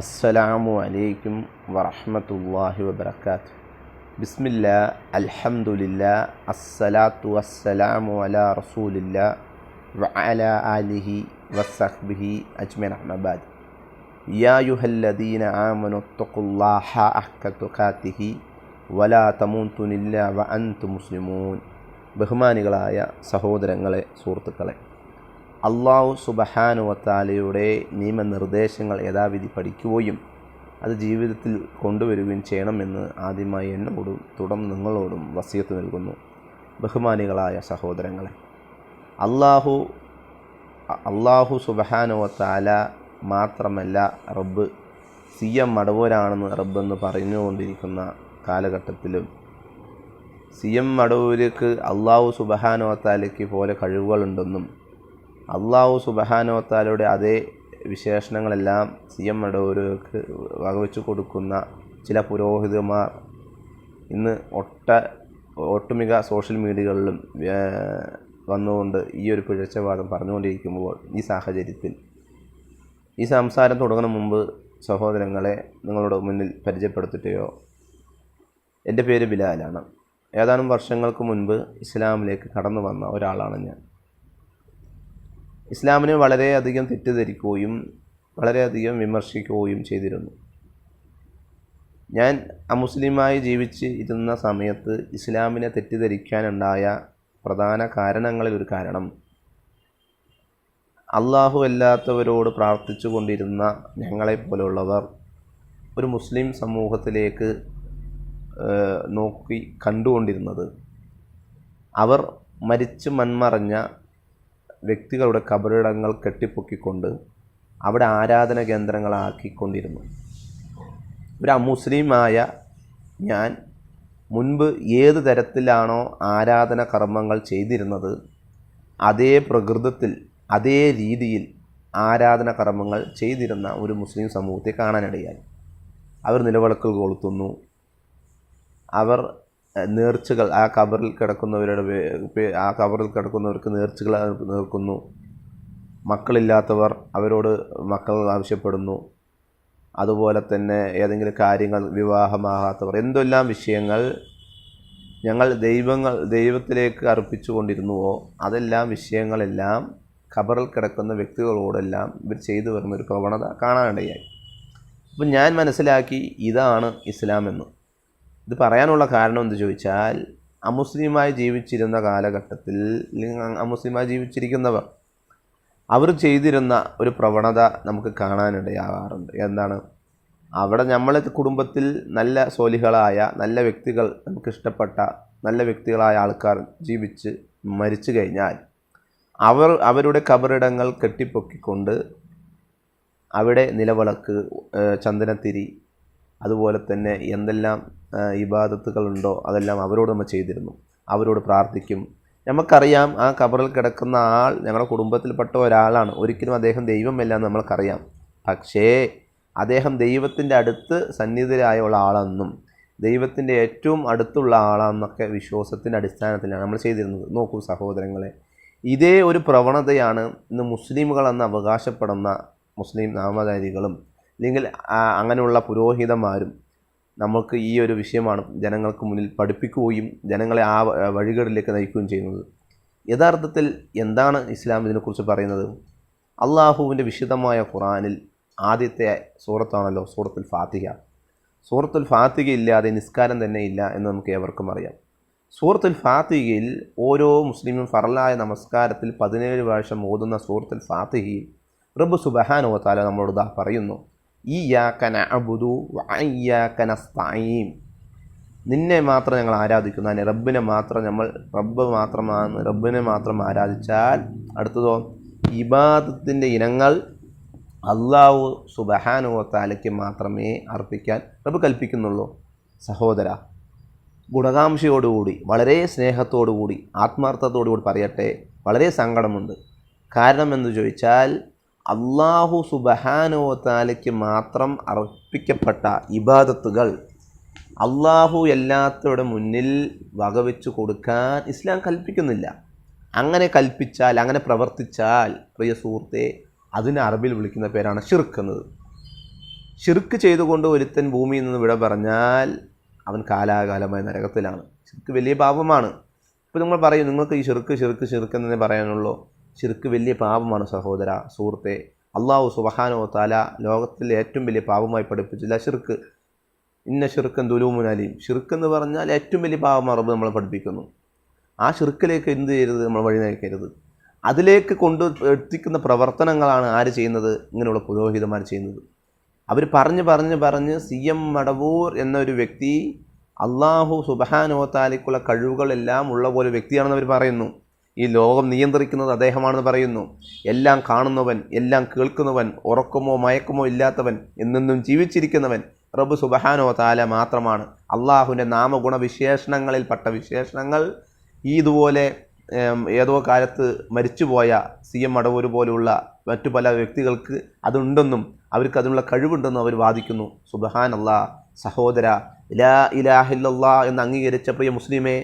അസ്സലാമു അലൈക്കും വറഹ്മത്തുള്ളാഹി വബർക്കാത്ത് ബിസ്മില്ല അൽഹംദുലില്ല അസ്സലാത്തു വസ്സലാമു അലാ റസൂലില്ല വഅല ആലിഹി വസഹ്ബിഹി അജ്മൻ. അഹ്മബാദ് യാ യുഹല്ലദീന ആമനു തഖുല്ലാഹ ഹഖ തുഖാതിഹി വലാ തമൂത്തുനില്ല വ അൻതും മുസ്ലിമൂൻ. ബഹുമാനികളായ സഹോദരങ്ങളെ സുഹൃത്തുക്കളെ അള്ളാഹു സുബഹാനുവത്താലയുടെ നിയമനിർദ്ദേശങ്ങൾ യഥാവിധി പഠിക്കുകയും അത് ജീവിതത്തിൽ കൊണ്ടുവരികയും ചെയ്യണമെന്ന് ആദ്യമായി എന്നോടും തുടർന്ന് നിങ്ങളോടും വസിയത്ത് നൽകുന്നു. ബഹുമാനികളായ സഹോദരങ്ങളെ അള്ളാഹു അള്ളാഹു സുബഹാനുവത്താല മാത്രമല്ല റബ്ബ് സി എം മടവൂരാണെന്ന് റബ്ബെന്ന് പറഞ്ഞുകൊണ്ടിരിക്കുന്ന കാലഘട്ടത്തിലും സി എം മടവൂർക്ക് അള്ളാഹു സുബഹാനുവത്താലയ്ക്ക് പോലെ കഴിവുകളുണ്ടെന്നും അള്ളാഹു സുബഹാനോത്താലയുടെ അതേ വിശേഷണങ്ങളെല്ലാം സി എം മടവൂർക്ക് വകവെച്ച് കൊടുക്കുന്ന ചില പുരോഹിതന്മാർ ഇന്ന് ഒട്ട ഒട്ടുമിക സോഷ്യൽ മീഡിയകളിലും വന്നുകൊണ്ട് ഈ ഒരു പിഴച്ചവാദം പറഞ്ഞുകൊണ്ടിരിക്കുമ്പോൾ ഈ സാഹചര്യത്തിൽ ഈ സംസാരം തുടങ്ങുന്ന മുമ്പ് സഹോദരങ്ങളെ നിങ്ങളുടെ മുന്നിൽ പരിചയപ്പെടുത്തുകയോ എന്റെ പേര് ബിലാലാണ്. ഏതാനും വർഷങ്ങൾക്ക് മുൻപ് ഇസ്ലാമിലേക്ക് കടന്നു വന്ന ഒരാളാണ് ഞാൻ. ഇസ്ലാമിനെ വളരെയധികം തെറ്റിദ്ധരിക്കുകയും വളരെയധികം വിമർശിക്കുകയും ചെയ്തിരുന്നു. ഞാൻ അമുസ്ലിമായി ജീവിച്ച് ഇരുന്ന സമയത്ത് ഇസ്ലാമിനെ തെറ്റിദ്ധരിക്കാനുണ്ടായ പ്രധാന കാരണങ്ങളിൽ ഒരു കാരണം അള്ളാഹു അല്ലാത്തവരോട് പ്രാർത്ഥിച്ചു കൊണ്ടിരുന്ന ഞങ്ങളെപ്പോലുള്ളവർ ഒരു മുസ്ലിം സമൂഹത്തിലേക്ക് നോക്കി കണ്ടുകൊണ്ടിരുന്നത്. അവർ മരിച്ചു മൺമറഞ്ഞ വ്യക്തികളുടെ കബറിടങ്ങൾ കെട്ടിപ്പൊക്കിക്കൊണ്ട് അവിടെ ആരാധന കേന്ദ്രങ്ങളാക്കിക്കൊണ്ടിരുന്നു. ഒരു അമുസ്ലിമായ ഞാൻ മുൻപ് ഏത് തരത്തിലാണോ ആരാധന കർമ്മങ്ങൾ ചെയ്തിരുന്നത് അതേ പ്രകൃതത്തിൽ അതേ രീതിയിൽ ആരാധന കർമ്മങ്ങൾ ചെയ്തിരുന്ന ഒരു മുസ്ലിം സമൂഹത്തെ കാണാനിടയായി. അവർ നിലവിളക്കുകൾ കൊളുത്തുന്നു. അവർ നേർച്ചകൾ ആ കബറിൽ കിടക്കുന്നവരുടെ ആ കബറിൽ കിടക്കുന്നവർക്ക് നേർച്ചകൾ നേർക്കുന്നു മക്കളില്ലാത്തവർ അവരോട് മക്കൾ ആവശ്യപ്പെടുന്നു. അതുപോലെ തന്നെ ഏതെങ്കിലും കാര്യങ്ങൾ വിവാഹമാകാത്തവർ. എന്തെല്ലാം വിഷയങ്ങൾ ഞങ്ങൾ ദൈവങ്ങൾ ദൈവത്തിലേക്ക് അർപ്പിച്ചു കൊണ്ടിരുന്നുവോ അതെല്ലാം വിഷയങ്ങളെല്ലാം ഖബറിൽ കിടക്കുന്ന വ്യക്തികളോടെല്ലാം ഇവർ ചെയ്തു വരുന്ന ഒരു പ്രവണത കാണാനിടയായി. അപ്പം ഞാൻ മനസ്സിലാക്കി ഇതാണ് ഇസ്ലാം എന്ന്. ഇത് പറയാനുള്ള കാരണം എന്ന് ചോദിച്ചാൽ അമുസ്ലിമായി ജീവിച്ചിരുന്ന കാലഘട്ടത്തിൽ അല്ലെങ്കിൽ അമുസ്ലിമായി ജീവിച്ചിരിക്കുന്നവർ അവർ ചെയ്തിരുന്ന ഒരു പ്രവണത നമുക്ക് കാണാനിടയാകാറുണ്ട്. എന്താണ്? അവിടെ നമ്മളെ കുടുംബത്തിൽ നല്ല സോലികളായ നല്ല വ്യക്തികൾ നമുക്ക് ഇഷ്ടപ്പെട്ട നല്ല വ്യക്തികളായ ആൾക്കാർ ജീവിച്ച് മരിച്ചു കഴിഞ്ഞാൽ അവർ അവരുടെ കബറിടങ്ങൾ കെട്ടിപ്പൊക്കിക്കൊണ്ട് അവിടെ നിലവിളക്ക് ചന്ദനത്തിരി അതുപോലെ തന്നെ എന്തെല്ലാം ഇബാദത്തുകളുണ്ടോ അതെല്ലാം അവരോട് നമ്മൾ ചെയ്തിരുന്നു. അവരോട് പ്രാർത്ഥിക്കും. നമുക്കറിയാം ആ കബറിൽ കിടക്കുന്ന ആൾ ഞങ്ങളുടെ കുടുംബത്തിൽപ്പെട്ട ഒരാളാണ്. ഒരിക്കലും അദ്ദേഹം ദൈവമല്ല എന്ന് നമ്മൾക്കറിയാം. പക്ഷേ അദ്ദേഹം ദൈവത്തിന്റെ അടുത്ത് സന്നിധിരായുള്ള ആളെന്നും ദൈവത്തിന്റെ ഏറ്റവും അടുത്തുള്ള ആളാണെന്നൊക്കെ വിശ്വാസത്തിന്റെ അടിസ്ഥാനത്തിലാണ് നമ്മൾ ചെയ്തിരുന്നത്. നോക്കൂ സഹോദരങ്ങളെ ഇതേ ഒരു പ്രവണതയാണ് ഇന്ന് മുസ്ലിമുകളെന്ന് അവകാശപ്പെടുന്ന മുസ്ലിം നാമധാരികളും അല്ലെങ്കിൽ അങ്ങനെയുള്ള പുരോഹിതന്മാരും നമുക്ക് ഈ ഒരു വിഷയമാണ് ജനങ്ങൾക്ക് മുന്നിൽ പഠിപ്പിക്കുകയും ജനങ്ങളെ ആ വഴികളിലേക്ക് നയിക്കുകയും ചെയ്യുന്നത്. യഥാർത്ഥത്തിൽ എന്താണ് ഇസ്ലാം ഇതിനെക്കുറിച്ച് പറയുന്നത്? അള്ളാഹുവിന്റെ വിശുദ്ധമായ ഖുറാനിൽ ആദ്യത്തെ സൂറത്താണല്ലോ സൂറത്തുൽ ഫാത്തിഹ. സൂറത്തുൽ ഫാത്തിഹ ഇല്ലാതെ നിസ്കാരം തന്നെ ഇല്ല എന്ന് നമുക്ക് ഏവർക്കും അറിയാം. സൂറത്തുൽ ഫാത്തിഹയിൽ ഓരോ മുസ്ലിമും ഫറലായ നമസ്കാരത്തിൽ പതിനേഴ് പ്രാവശ്യം ഓതുന്ന സൂറത്തുൽ ഫാത്തിഹയിൽ റബ്ബ് സുബഹാനോ താല നമ്മളോട് ഇതാ പറയുന്നു. ഈ യാക്കന അബുദു നസ്തഈം നിന്നെ മാത്രം ഞങ്ങൾ ആരാധിക്കുന്നു. അതിന് റബ്ബിനെ മാത്രം നമ്മൾ റബ്ബ് മാത്രമാണ്. റബ്ബിനെ മാത്രം ആരാധിച്ചാൽ അടുത്തതോ? ഇബാദത്തിന്റെ ഇനങ്ങൾ അള്ളാഹു സുബഹാനുവത്താലയ്ക്ക് മാത്രമേ അർപ്പിക്കാൻ റബ്ബ് കൽപ്പിക്കുന്നുള്ളൂ. സഹോദര ഗുണകാംക്ഷയോടുകൂടി വളരെ സ്നേഹത്തോടുകൂടി ആത്മാർത്ഥത്തോടുകൂടി പറയട്ടെ. വളരെ സങ്കടമുണ്ട്. കാരണം എന്ന് ചോദിച്ചാൽ അള്ളാഹു സുബഹാനുവത്താലയ്ക്ക് മാത്രം അർപ്പിക്കപ്പെട്ട ഇബാദത്തുകൾ അള്ളാഹു എല്ലാത്തവരുടെ മുന്നിൽ വകവെച്ച് കൊടുക്കാൻ ഇസ്ലാം കൽപ്പിക്കുന്നില്ല. അങ്ങനെ കൽപ്പിച്ചാൽ അങ്ങനെ പ്രവർത്തിച്ചാൽ പ്രിയ സുഹൃത്തെ അതിന് അറബിൽ വിളിക്കുന്ന പേരാണ് ഷിർക്ക് എന്നത്. ഷിർക്ക് ചെയ്തുകൊണ്ട് ഒരുത്തൻ ഭൂമിയിൽ നിന്ന് വിട പറഞ്ഞാൽ അവൻ കാലാകാലമായ നരകത്തിലാണ്. ഷിർക്ക് വലിയ പാപമാണ്. ഇപ്പോൾ നിങ്ങൾ പറയും നിങ്ങൾക്ക് ഈ ഷിർക്ക് ഷിർക്ക് ഷിർക്ക് എന്നേ പറയാനുള്ളൂ. ഷിർക്ക് വലിയ പാപമാണ് സഹോദര സുഹൃത്തെ. അള്ളാഹു സുബഹാനോ താല ലോകത്തിലെ ഏറ്റവും വലിയ പാപമായി പഠിപ്പിച്ചില്ല. ഷിർക്ക് ഇന്ന ഷിർക്കൻ ദുലൂമുനാലിയും ഷിർക്ക് എന്ന് പറഞ്ഞാൽ ഏറ്റവും വലിയ പാപം റബ്ബ് നമ്മളെ പഠിപ്പിക്കുന്നു. ആ ഷിർക്കിലേക്ക് എന്ത് ചെയ്യരുത്? നമ്മൾ വഴി നയിക്കരുത്. അതിലേക്ക് കൊണ്ട് എത്തിക്കുന്ന പ്രവർത്തനങ്ങളാണ് ആര് ചെയ്യുന്നത്? ഇങ്ങനെയുള്ള പുരോഹിതന്മാർ ചെയ്യുന്നത്. അവർ പറഞ്ഞ് പറഞ്ഞ് പറഞ്ഞ് സി എം മടവൂർ എന്നൊരു വ്യക്തി അള്ളാഹു സുബഹാനോ താലിക്കുള്ള കഴിവുകളെല്ലാം ഉള്ള പോലെ വ്യക്തിയാണെന്ന് അവർ പറയുന്നു. ഈ ലോകം നിയന്ത്രിക്കുന്നത് അദ്ദേഹമാണെന്ന് പറയുന്നു. എല്ലാം കാണുന്നവൻ എല്ലാം കേൾക്കുന്നവൻ ഉറക്കമോ മയക്കമോ ഇല്ലാത്തവൻ എന്നെന്നും ജീവിച്ചിരിക്കുന്നവൻ റബ്ബ് സുബഹാനോ താല മാത്രമാണ്. അള്ളാഹുവിന്റെ നാമഗുണ വിശേഷണങ്ങളിൽപ്പെട്ട വിശേഷണങ്ങൾ ഈ ഇതുപോലെ ഏതോ കാലത്ത് മരിച്ചുപോയ സി എം അടവൂർ പോലുള്ള മറ്റു പല വ്യക്തികൾക്ക് അതുണ്ടെന്നും അവർക്ക് അതിനുള്ള കഴിവുണ്ടെന്നും അവർ വാദിക്കുന്നു. സുബഹാൻ അള്ളാ സഹോദര ഇലാ ഇലാഹില്ലാ എന്ന് അംഗീകരിച്ച പ്രിയ മുസ്ലിമേ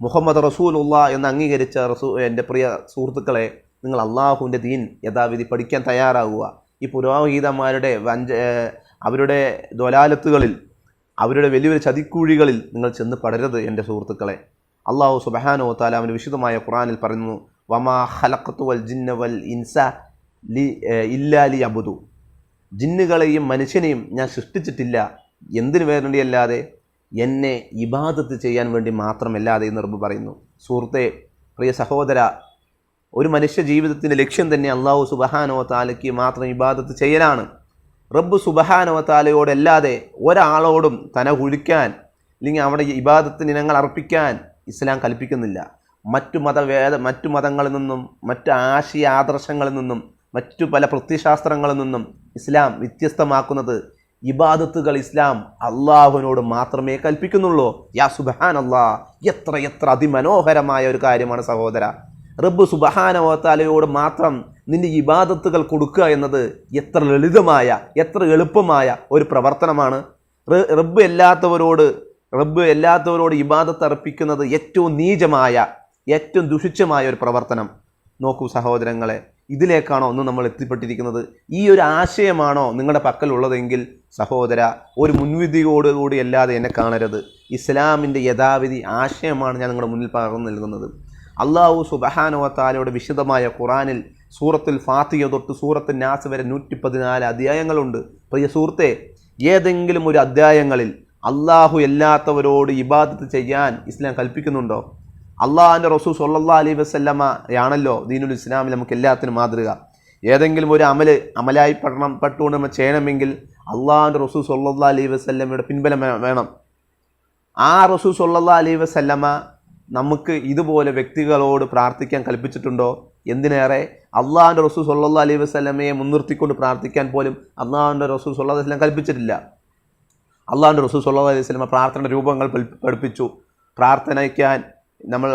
മുഹമ്മദ് റസൂലുള്ള എന്ന് അംഗീകരിച്ച റസൂ എന്റെ പ്രിയ സുഹൃത്തുക്കളെ നിങ്ങൾ അള്ളാഹുവിന്റെ ദീൻ യഥാവിധി പഠിക്കാൻ തയ്യാറാവുക. ഈ പുരോഹിതന്മാരുടെ വഞ്ച അവരുടെ ദ്വലാലത്തുകളിൽ അവരുടെ വലിയ വലിയ ചതിക്കുഴികളിൽ നിങ്ങൾ ചെന്ന് പടരുത് എന്റെ സുഹൃത്തുക്കളെ. അള്ളാഹു സുബഹാനോ താല അവന്റെ വിശുദ്ധമായ ഖുറാനിൽ പറയുന്നു വമാ ഹലക്കത്തു വൽ ജിന്ന വൽ ഇൻസ ലി ഇല്ലാലി അബുദു ജിന്നുകളെയും മനുഷ്യനെയും ഞാൻ സൃഷ്ടിച്ചിട്ടില്ല. എന്തിനു വേണ്ടിയല്ലാതെ? എന്നെ ഇബാദത്ത് ചെയ്യാൻ വേണ്ടി മാത്രമല്ലാതെ എന്ന് റബ്ബ് പറയുന്നു. സുഹൃത്തെ പ്രിയ സഹോദര ഒരു മനുഷ്യ ജീവിതത്തിന്റെ ലക്ഷ്യം തന്നെ അള്ളാഹു സുബഹാനോ താലയ്ക്ക് മാത്രം ഇബാദത്ത് ചെയ്യലാണ്. റബ്ബ് സുബഹാനോ താലയോടല്ലാതെ ഒരാളോടും തന കുഴിക്കാൻ അല്ലെങ്കിൽ അവിടെ ഇബാദത്തിന് ഇനങ്ങൾ അർപ്പിക്കാൻ ഇസ്ലാം കൽപ്പിക്കുന്നില്ല. മറ്റു മതവേദ മറ്റു മതങ്ങളിൽ നിന്നും മറ്റ് ആശയ ആദർശങ്ങളിൽ നിന്നും മറ്റു പല പ്രത്യശാസ്ത്രങ്ങളിൽ നിന്നും ഇസ്ലാം വ്യത്യസ്തമാക്കുന്നത് ഇബാദത്തുകൾ ഇസ്ലാം അള്ളാഹുവിനോട് മാത്രമേ കൽപ്പിക്കുന്നുള്ളൂ. യാ സുബഹാൻ അള്ളാ എത്ര എത്ര അതിമനോഹരമായ ഒരു കാര്യമാണ് സഹോദര. റബ്ബ് സുബഹാനവത്താലയോട് മാത്രം നിന്റെ ഇബാദത്തുകൾ കൊടുക്കുക എന്നത് എത്ര ലളിതമായ എത്ര എളുപ്പമായ ഒരു പ്രവർത്തനമാണ്. റബ്ബ് എല്ലാത്തവരോട് റബ്ബ് എല്ലാത്തവരോട് ഇബാദത്ത് അർപ്പിക്കുന്നത് ഏറ്റവും നീചമായ ഏറ്റവും ദുഷിച്ചമായ ഒരു പ്രവർത്തനം. നോക്കൂ സഹോദരങ്ങളെ ഇതിലേക്കാണോ ഒന്ന് നമ്മൾ എത്തിപ്പെട്ടിരിക്കുന്നത്? ഈ ഒരു ആശയമാണോ നിങ്ങളുടെ പക്കലുള്ളതെങ്കിൽ സഹോദര ഒരു മുൻവിധിയോടുകൂടി അല്ലാതെ എന്നെ കാണരുത്. ഇസ്ലാമിന്റെ യഥാവിധി ആശയമാണ് ഞാൻ നിങ്ങളുടെ മുന്നിൽ പകർന്നു നൽകുന്നത്. അള്ളാഹു സുബഹാനുവത്താലയുടെ വിശദമായ ഖുറാനിൽ സൂറത്തുൽ ഫാത്തിയ തൊട്ട് സൂറത്ത് നാസ് വരെ നൂറ്റി പതിനാല് അധ്യായങ്ങളുണ്ട്. പ്രിയ സുഹൃത്തെ ഏതെങ്കിലും ഒരു അധ്യായങ്ങളിൽ അള്ളാഹു എല്ലാത്തവരോട് ഇബാദത്ത് ചെയ്യാൻ ഇസ്ലാം കൽപ്പിക്കുന്നുണ്ടോ? അള്ളാഹാന്റെ റസൂ സൊല്ലാ അലൈ വസ്ല്ലമ ആണല്ലോ ദീനുൽ ഇസ്ലാമിൽ നമുക്ക് എല്ലാത്തിനും മാതൃക. ഏതെങ്കിലും ഒരു അമൽ അമലായി പഠനം പെട്ടുകൊണ്ട് നമ്മൾ ചെയ്യണമെങ്കിൽ അള്ളാഹിന്റെ റസൂ സൊല്ലാ അലൈ വസ്ല്ലമയുടെ പിൻബലം വേണം. ആ റസൂ സൊല്ലാ അലൈ വസ്ല്ലമ നമുക്ക് ഇതുപോലെ വ്യക്തികളോട് പ്രാർത്ഥിക്കാൻ കൽപ്പിച്ചിട്ടുണ്ടോ? എന്തിനേറെ? അള്ളാഹുന്റെ റസൂ സൊല്ലാ അലൈ വസ്ലമയെ മുൻനിർത്തിക്കൊണ്ട് പ്രാർത്ഥിക്കാൻ പോലും അള്ളാഹുന്റെ റസൂ സൊല്ലാ വസ്ലം കൽപ്പിച്ചിട്ടില്ല. അള്ളാഹുന്റെ റസൂൽ സല്ലാ അലൈഹി വസ്ലമ പ്രാർത്ഥന രൂപങ്ങൾ പഠിപ്പിച്ചു. പ്രാർത്ഥനയ്ക്കാൻ നമ്മൾ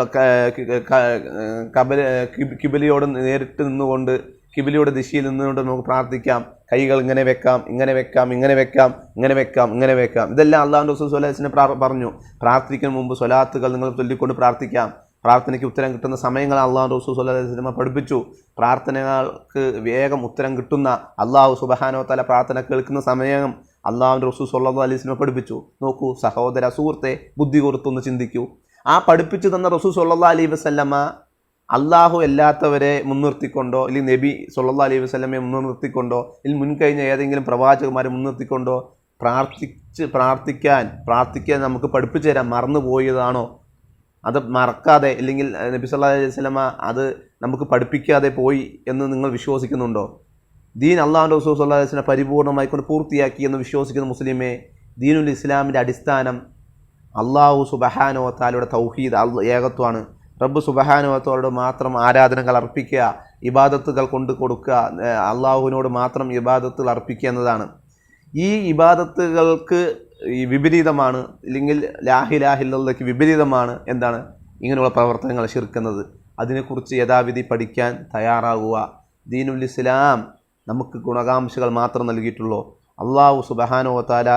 കബല കിബിലിയോട് നേരിട്ട് നിന്നുകൊണ്ട് കിബിലിയുടെ ദിശയിൽ നിന്നുകൊണ്ട് നമുക്ക് പ്രാർത്ഥിക്കാം. കൈകൾ ഇങ്ങനെ വെക്കാം ഇങ്ങനെ വെക്കാം ഇങ്ങനെ വെക്കാം ഇങ്ങനെ വെക്കാം ഇങ്ങനെ വെക്കാം. ഇതെല്ലാം അള്ളാഹു റസൂൽ സ്വലാസിനെ പറഞ്ഞു. പ്രാർത്ഥിക്കുന്ന മുമ്പ് സ്വലാത്തുകൾ നിങ്ങൾ ചൊല്ലിക്കൊണ്ട് പ്രാർത്ഥിക്കാം. പ്രാർത്ഥനയ്ക്ക് ഉത്തരം കിട്ടുന്ന സമയങ്ങൾ അള്ളാഹു റസൂൽ സിനിമ പഠിപ്പിച്ചു. പ്രാർത്ഥനകൾക്ക് വേഗം ഉത്തരം കിട്ടുന്ന അള്ളാഹു സുബഹാനോ തല പ്രാർത്ഥന കേൾക്കുന്ന സമയം അള്ളാഹു റസൂൽ സല്ലാ സിനിമ പഠിപ്പിച്ചു. നോക്കൂ സഹോദര സുഹൃത്തെ ബുദ്ധി കൊടുത്തൊന്ന് ചിന്തിക്കൂ. ആ പഠിപ്പിച്ചു തന്ന റസൂൽ സല്ലാ അലൈഹി വസല്ലമ അള്ളാഹു അല്ലാത്തവരെ മുൻനിർത്തിക്കൊണ്ടോ അല്ലെങ്കിൽ നബി സുല്ലാ അലൈഹി വസ്ലമെ മുൻനിർത്തിക്കൊണ്ടോ അല്ലെങ്കിൽ മുൻകഴിഞ്ഞ ഏതെങ്കിലും പ്രവാചകന്മാരെ മുൻനിർത്തിക്കൊണ്ടോ പ്രാർത്ഥിച്ച് പ്രാർത്ഥിക്കാൻ പ്രാർത്ഥിക്കാൻ നമുക്ക് പഠിപ്പിച്ചു തരാൻ മറന്നുപോയതാണോ അത് മറക്കാതെ അല്ലെങ്കിൽ നബി സല്ലാ അലൈഹി വസല്ലമ അത് നമുക്ക് പഠിപ്പിക്കാതെ പോയി എന്ന് നിങ്ങൾ വിശ്വസിക്കുന്നുണ്ടോ? ദീൻ അള്ളാഹുന്റെ റസൂൽ സല്ലാ അലൈഹി വസല്ലം പരിപൂർണമായി കൊണ്ട് പൂർത്തിയാക്കി എന്ന് വിശ്വസിക്കുന്ന മുസ്ലിമെ ദീനുൽ ഇസ്ലാമിന്റെ അടിസ്ഥാനം അള്ളാഹു സുബഹാനോ താലയുടെ തൗഹീദ് ഏകത്വമാണ്. റബ്ബ് സുബഹാനുവത്തോട് മാത്രം ആരാധനകൾ അർപ്പിക്കുക ഇബാദത്തുകൾ കൊണ്ട് കൊടുക്കുക അള്ളാഹുവിനോട് മാത്രം ഇബാദത്തുകൾ അർപ്പിക്കുക എന്നതാണ്. ഈ ഇബാദത്തുകൾക്ക് വിപരീതമാണ് ഇല്ലെങ്കിൽ ലാഹിലാഹില്ലയ്ക്ക് വിപരീതമാണ് എന്താണ് ഇങ്ങനെയുള്ള പ്രവർത്തനങ്ങൾ ശിർക്കുന്നത്. അതിനെക്കുറിച്ച് യഥാവിധി പഠിക്കാൻ തയ്യാറാകുക ദീനുൽ ഇസ്ലാം നമുക്ക് ഗുണകാംക്ഷകൾ മാത്രം നൽകിയിട്ടുള്ളൂ. അള്ളാഹു സുബഹാനോ താല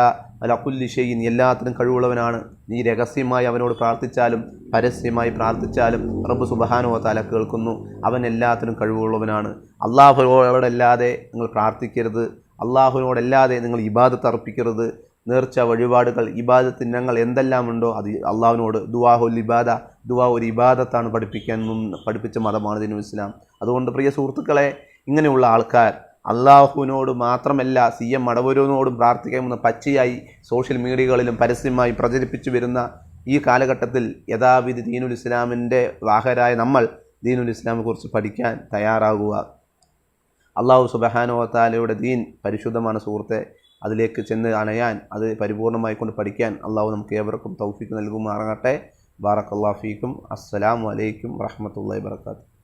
അലക്കുല്ലി ഷെയ്യിൻ എല്ലാത്തിനും കഴിവുള്ളവനാണ്. നീ രഹസ്യമായി അവനോട് പ്രാർത്ഥിച്ചാലും പരസ്യമായി പ്രാർത്ഥിച്ചാലും റബ്ബ് സുബഹാനോ തല കേൾക്കുന്നു. അവൻ എല്ലാത്തിനും കഴിവുള്ളവനാണ്. അള്ളാഹുനോടല്ലാതെ നിങ്ങൾ പ്രാർത്ഥിക്കരുത്. അള്ളാഹുവിനോടല്ലാതെ നിങ്ങൾ ഇബാദത്ത് അർപ്പിക്കരുത്. നേർച്ച വഴിപാടുകൾ ഇബാദത്തിന് ഞങ്ങൾ എന്തെല്ലാം ഉണ്ടോ അത് അള്ളാഹുവിനോട് ദുവാഹുൽ ഇബാദ. ദുവാ ഒരു ഇബാദത്താണ് പഠിപ്പിക്കാൻ പഠിപ്പിച്ച മതമാണ് ദിനു ഇസ്ലാം. അതുകൊണ്ട് പ്രിയ സുഹൃത്തുക്കളെ ഇങ്ങനെയുള്ള ആൾക്കാർ അള്ളാഹുവിനോട് മാത്രമല്ല സി എം മടവൂരിനോടും പ്രാർത്ഥിക്കാമെന്ന് പച്ചയായി സോഷ്യൽ മീഡിയകളിലും പരസ്യമായി പ്രചരിപ്പിച്ചു വരുന്ന ഈ കാലഘട്ടത്തിൽ യഥാവിധി ദീനുൽ ഇസ്ലാമിന്റെ വാഹരായ നമ്മൾ ദീനുൽ ഇസ്ലാമിനെക്കുറിച്ച് പഠിക്കാൻ തയ്യാറാകുക അള്ളാഹു സുബഹാനോ താലയുടെ ദീൻ പരിശുദ്ധമാണ് സുഹൃത്തെ. അതിലേക്ക് ചെന്ന് അണയാൻ അത് പരിപൂർണമായി കൊണ്ട് പഠിക്കാൻ അള്ളാഹു നമുക്ക് ഏവർക്കും തൗഫിക്ക് നൽകുമാറാകട്ടെ. ബാറക്കല്ലാഫീക്കും ഫീക്കും. അസ്സലാമു അലൈക്കും വറഹമത്തല്ലാ വർക്കാത്തു